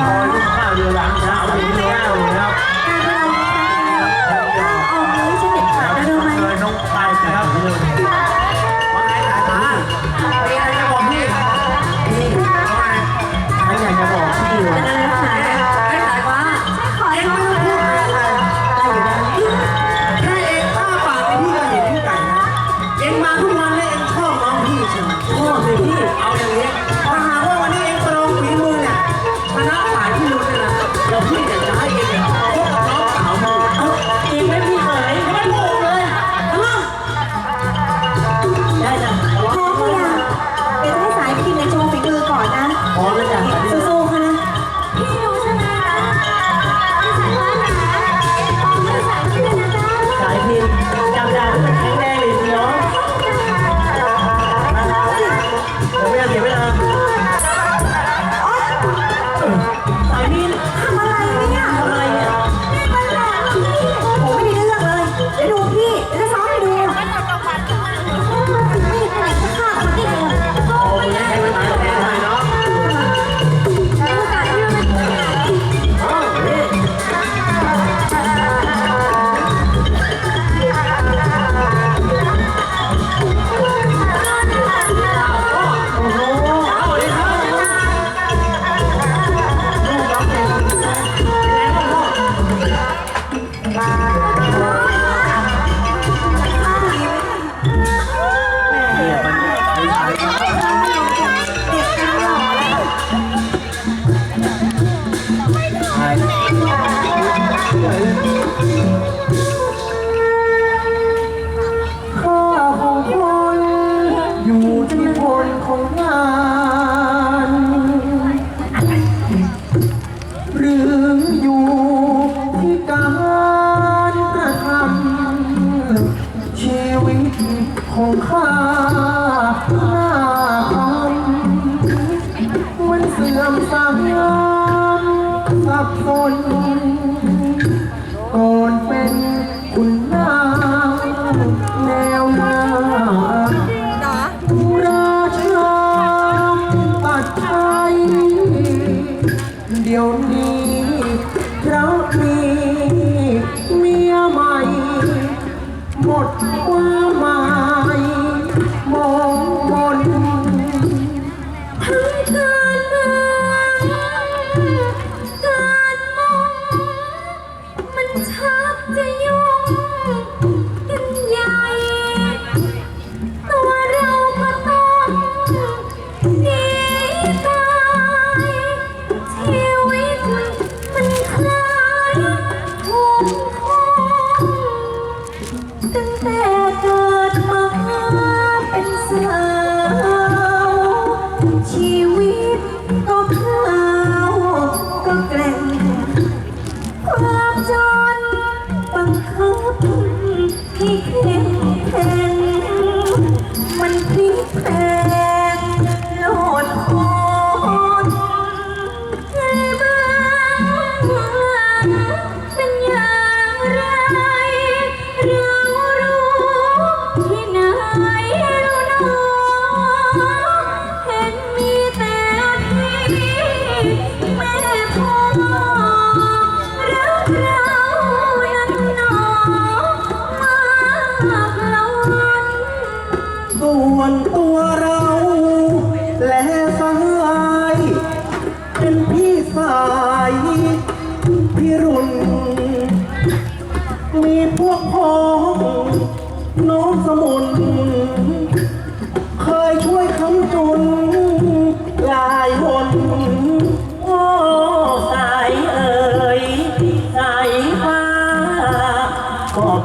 ข้าวเรือหลังเช้า ของข้า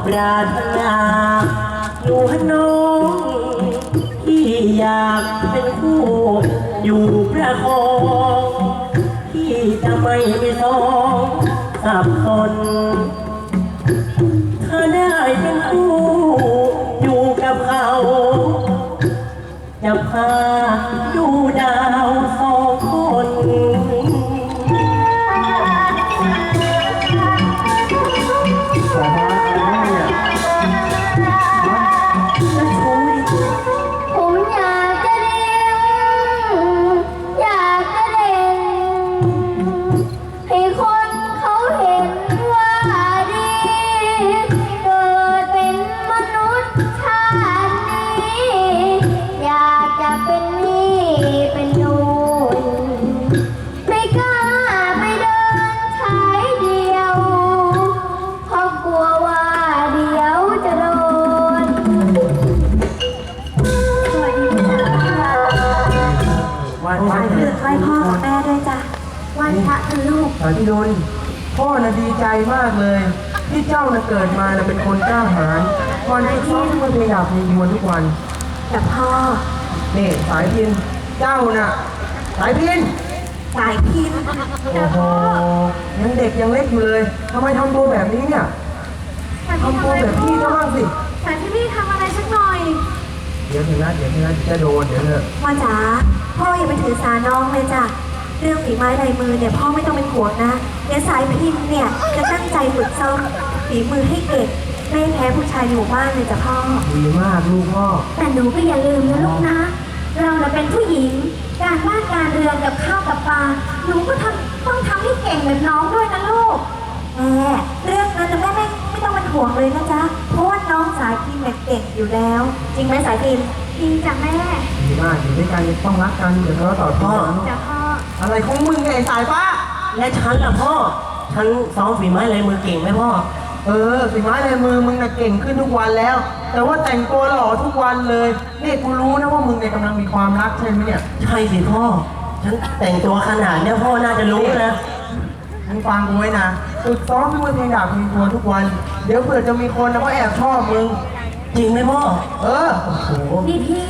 ปรารนาหนูฮน้องที่อยากเป็นคู่อยู่ประคองที่จะไม่ต้องสับสนถ้าได้เป็นคู่อยู่กับเขา จะพาดูดาวส เป็นนี่เป็นนูนไม่กล้าไปเดินชาเดียวเพราะกลัวว่าเดี๋ยวจะโดนสวัสดีค่ะไหว้พ่อเะไหวพ่อกับแม่ด้จ้ะไหวนพระคุณลูกพ่อน่ะดีใจมากเลย ที่เจ้าน่ะเกิดมาน่ะเป็นคนกล้าหาญวันที่พ่อทุกคนพยายามพยายวนทุกวัน แต่พ่อ นี่สายพินเจ้าน่ะ สายพินสายพินโอ้โหยังเด็กยังเล็กอยู่เลยทำไมทำตัวแบบนี้เนี่ยทำตัวแบบพี่ก็บ้างสิแต่ที่นี่ทำอะไรสักหน่อย เดี๋ยวเถอะนะเดี๋ยวเถอะนะจะโดนเดี๋ยวเถอะพ่อจ๋าพ่ออย่าไปถือสาน้องเลยจ้ะเรื่องฝีไม้ลายมือเนี่ยพ่อไม่ต้องเป็นห่วงนะเดี๋ยวสายพินเนี่ยจะตั้งใจฝึกซ้อมฝีมือให้เก่ง ไม่แพ้ผู้ชายในหมู่บ้านเลยจ้ะพ่อ ดีมากลูกพ่อ แต่หนูก็อย่าลืมนะลูกนะ เราน่ะเป็นผู้หญิง การบ้านการเรือนกับข้าวกับปลา หนูก็ทำต้องทำให้เก่งแบบน้องด้วยนะลูก แม่เรื่องนั้นนะแม่ไม่ไม่ต้องเป็นห่วงเลยนะจ๊ะ เพราะว่าน้องสายพินเนี่ยเก่งอยู่แล้ว จริงไหมสายพินจริงจ้ะแม่ดีมากอยู่ด้วยกันต้องรักกันเดี๋ยวทะเลาะต่อพ่อ จ้ะพ่อ อะไรของมึงไงไอ้สายฟ้า และฉันล่ะพ่อ ฉันซ้อมฝีไม้ลายมือเก่งไหมพ่อ เออฝีไม้ลายมือมึงน่ะเก่งขึ้นทุกวันแล้ว แต่ว่าแต่งตัวหล่อทุกวันเลยนี่กูรู้นะว่ามึงเนี่ยกำลังมีความรักใช่ไหมเนี่ยใช่สิพ่อ ฉันแต่งตัวขนาดเนี้ยพ่อน่าจะรู้นะ มึงฟังกูไว้นะฝึกซ้อมให้มึงเพลงดาบเพลงทวนทุกวัน เดี๋ยวเผื่อจะมีคนนะเขาแอบชอบมึง จริงไหมพ่อ เออโอ้โหนี่พี่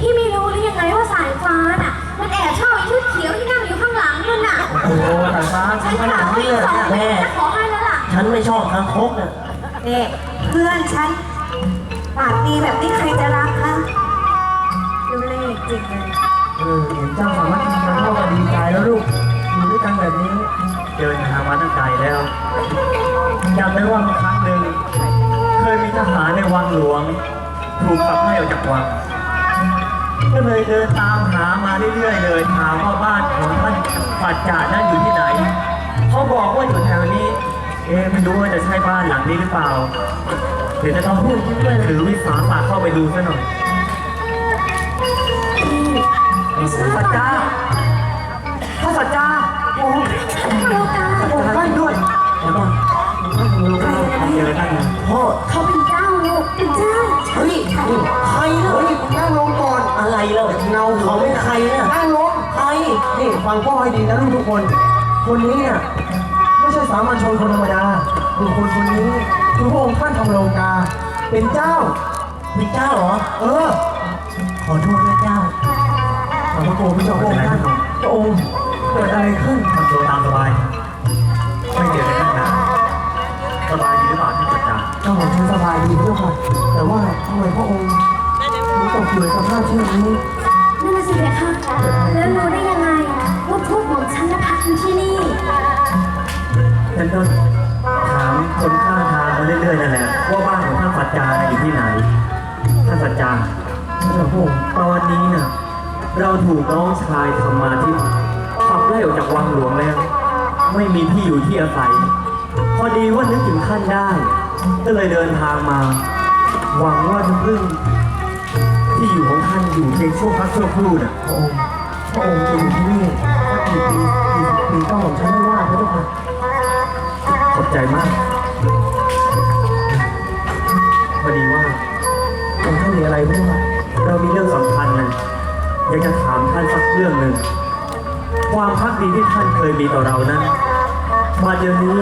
พี่ไม่รู้หรือยังไงว่าสายฟ้าน่ะ มันแอบชอบไอ้ชุดเขียวที่นั่งอยู่ข้างหลังนั่นน่ะโอ้โหสายฟ้าฉันขถานาดมว่านี้อีเลกยสองเนี่ยเดือนจะขอให้แล้วล่ะ ฉันไม่ชอบคางคกน่ะเนี่ยเพื่อนฉันปากดีแบบนี้ใครจะรักคะดูเลขจริงเลยเออเห็นเจ้าสามารถทำงานเข้ากันดีใจแล้วลูกอยู่ด้วยกันแบบนี้เดินทางมาตั้งไกลแล้วจำได้ว่ามีครั้งหนึ่งเคยมีทหารในวังหลวง ถูกขับไล่ออกจากวังก็เลยเดินตามหามาเรื่อยๆเลยถามว่าบ้านของท่านปัจจานั้นอยู่ที่ไหน เขาบอกว่าอยู่แถวนี้ เอ๊ะไม่รู้ว่าจะใช่บ้านหลังนี้หรือเปล่าเดี๋ยวจะต้องพูดถือวิสาสะเข้าไปดูซะหน่อยสัจจาพระสัจจาโอ้โหโอ้ท่านด้วยแล้วก็เจอท่านพ่อเขาเป็นเจ้าลูกเป็นเจ้าเฮ้ยใครเนเฮ้ยนั่งลงก่อนอะไรเล่าเงาเขาเป็นใครเนี่ยนั่งลงใครนี่ฟังพ่อให้ดีนะลูกทุกคน คนนี้เนี่ยามัญชนคนธรรมดาบุคคลคนนี้คือพระองค์ท่านทำโลกา เป็นเจ้า เป็นเจ้าเหรอ เออ ขอโทษด้วยเจ้าขอพระโกรธพระเจ้าพระองค์ท่านพระองค์เกิดอะไรขึ้นทำตัวตามสบาย ไม่เจอกันตั้งนานสบายดีหรือเปล่าท่านปัจจาเจ้าของฉันสบายดีเจ้าค่ะแต่ว่าทำไมพระองค์ถึงตกอยู่ในสภาพเช่นนี้ นั่นน่ะสิเด็กค่ะแล้วรู้ได้ยัง ฉันก็ถามคนข้างทางมาเรื่อยๆนั่นแหละว่าบ้านของท่านปัจจาอยู่ที่ไหนท่านปัจจาพระเจ้าพระองค์ตอนนี้น่ะเราถูกน้องชายทำมาที่ขับไล่ออกจากวังหลวงแล้ว ไม่มีที่อยู่ที่อาศัย พอดีว่านึกถึงท่านได้ ก็เลยเดินทางมา หวังว่าจะพึ่งที่อยู่ของท่านอยู่เพียงชั่วพักชั่วครู่น่ะพระองค์พระองค์อยู่ที่นี่กี่ปีกี่ปีเจ้าของฉันไม่ว่าพระเจ้าค่ะ ขอบใจมากพอดีว่าองค์ท่านมีอะไรพระเจ้าเรามีเรื่องสำคัญนะอยากจะถามท่านสักเรื่องหนึ่ง ความพักดีที่ท่านเคยมีต่อเรานั้นมาเดี๋ยวนี้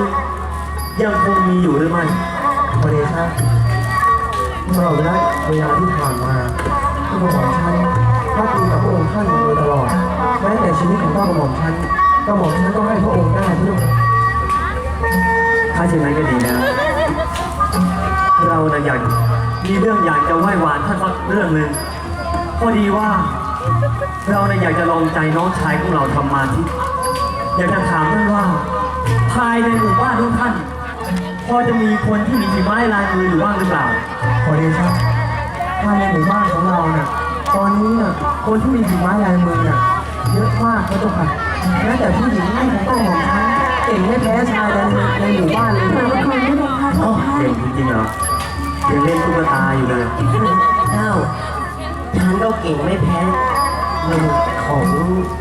ยังคงมีอยู่หรือไม่พระเดชะตลอดเวลาเวลาที่ผ่านมาที่กระหม่อมฉันพักดีกับพระองค์ท่านมาโดยตลอดแม้แต่ชีวิตของเจ้ากระหม่อมฉันกระหม่อมฉันก็ให้พระองค์ได้พระ เจ้าค่ะถ้าเช่นนั้นก็ดีนะเรานะอยากมีเรื่องอยากจะไหว้วานท่านสักเรื่องหนึ่งพอดีว่า เรานะอยากจะลองใจน้องชายของเราทำมาที่อยากจะถามท่านว่า ภายในหมู่บ้านทุกท่าน พอจะมีคนที่มีฝีไม้ลายมืออยู่บ้างหรือเปล่า ขอเดชะภายในหมู่บ้านของเราน่ะตอนนี้น่ะคนที่มีฝีไม้ลายมือน่ะเยอะมากพระเจ้าค่ะแม้แต่ผู้หญิงของกระหม่อมฉัน ก่งไม่แพ้ชายในในหมู่บ้านเลยพระเจ้าค่ะอ๋อเก่งจริงๆเหรอยังเล่นตุ๊กตาอยู่เลยเจ้าฉันก็เก่งไม่แพ้มือของ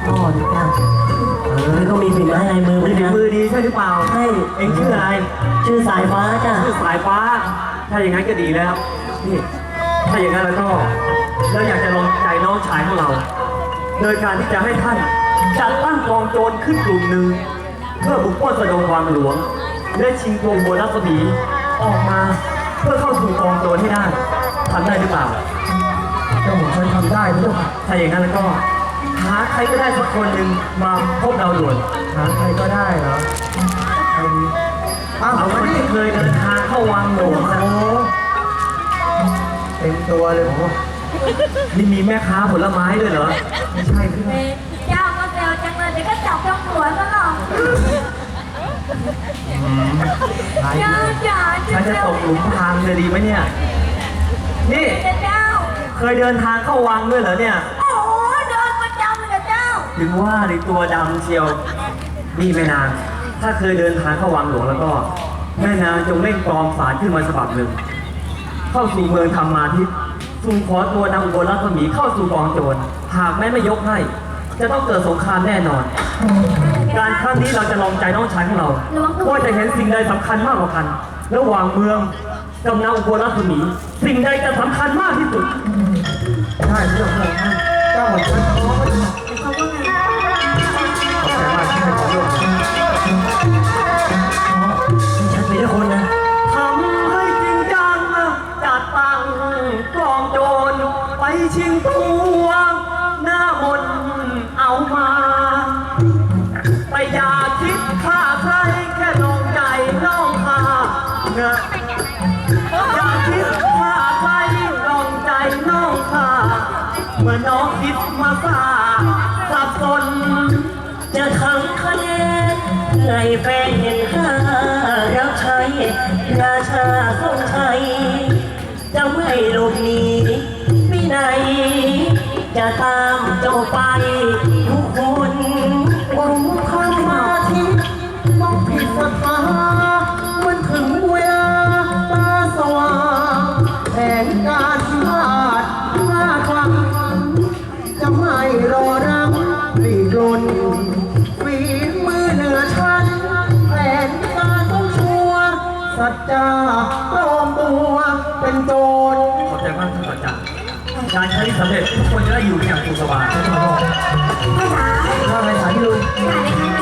พ่อนะเจ้าเออก็มีฝีไม้ลายมือเหมืมีอนฝีกันมือดีใช่หรือเปล่า ใช่เอ็งชื่ออะไร ชื่อสายฟ้าจ้ะชื่อสายฟ้า ถ้าอย่างนั้นก็ดีแล้ว นี่ ถ้าอย่างนั้นแล้วก็เราอยากจะลองใจน้องชายของเรา โดยการที่จะให้ท่านจัดตั้งกองโจรขึ้นกลุ่มหนึ่ง เพื่อบุกปล้นสะดงวังหลวง และชิงตัวโบรัสมีออกมาเพื่อเข้าสู่กองโจรให้ได้ทำได้หรือเปล่า เจ้าหม่อมฉันทำได้พระเจ้าค่ะถ้าอย่างนั้นแล้วก็หาใครก็ได้สักคนหนึ่งมาพบเราด่วนหาใครก็ได้เหรอใครดีอ้าวเอาคมานนี่ที่เคยเดินทางเข้าวังหลโอ้วงโหนะเต็มตัวเลยผมนี่มีแม่ค้าผลไม้ด้วยเหรอ ไม่ใช่พี่เจ้าก็เซลจังเลยเดี๋ยวก็จับจ้องหัวซะหรอก ขายเจ้าดีจ๋าฉันจะตกหลุมพรางเลยดีไหมเนี่ย นี่เจ้า เคยเดินทางเข้าวังด้วยเหรอเนี่ย โอ้โหเดินประจำเลยเจ้า ถึงว่าในตัวดำเชียวนี่แม่นาง ถ้าเคยเดินทางเข้าวังหลวงแล้วก็ แม่นางจงเร่งปลอมสารขึ้นมาฉบับหนึ่ง เข้าสู่เมืองธรรมาทิพย์สู่ขอตัวนางอุบลรัศมีเข้าสู่กองโจร หากแม่ไม่ยกให้ จะต้องเกิดสงครามแน่นอน การครั้งนี้เราจะลองใจน้องชายของเรา ว่าจะเห็นสิ่งใดสำคัญมากกว่ากัน ระหว่างเมืองกับนางอุบลรัศมีสิ่งใดจะสำคัญมากที่สุด ใช่พระเจ้าค่ะเจ้าหม่อ คิดมาซาสับสนจะทำคะแนนให้แฟนเห็นค่ารับใช้ราชาทรงชัยจะไม่หลบหนีวินัยจะตามเจ้าไปทุกคนองค์ธรรมาทิตย์มองผิดศรัทธามันถึงเวลาตาสว่างแผนการพิพาทมา รอรังรีบลนฝีมือเหนือชั้นแผนการต้องชัวร์สัจจาปลอมตัวเป็นโจรขอบใจมากท่านอาจารย์การครั้งนี้สำเร็จทุกคนจะได้อยู่อย่างสุขสบายพ่อจ๋าว่าไงสายลุยงานในครั้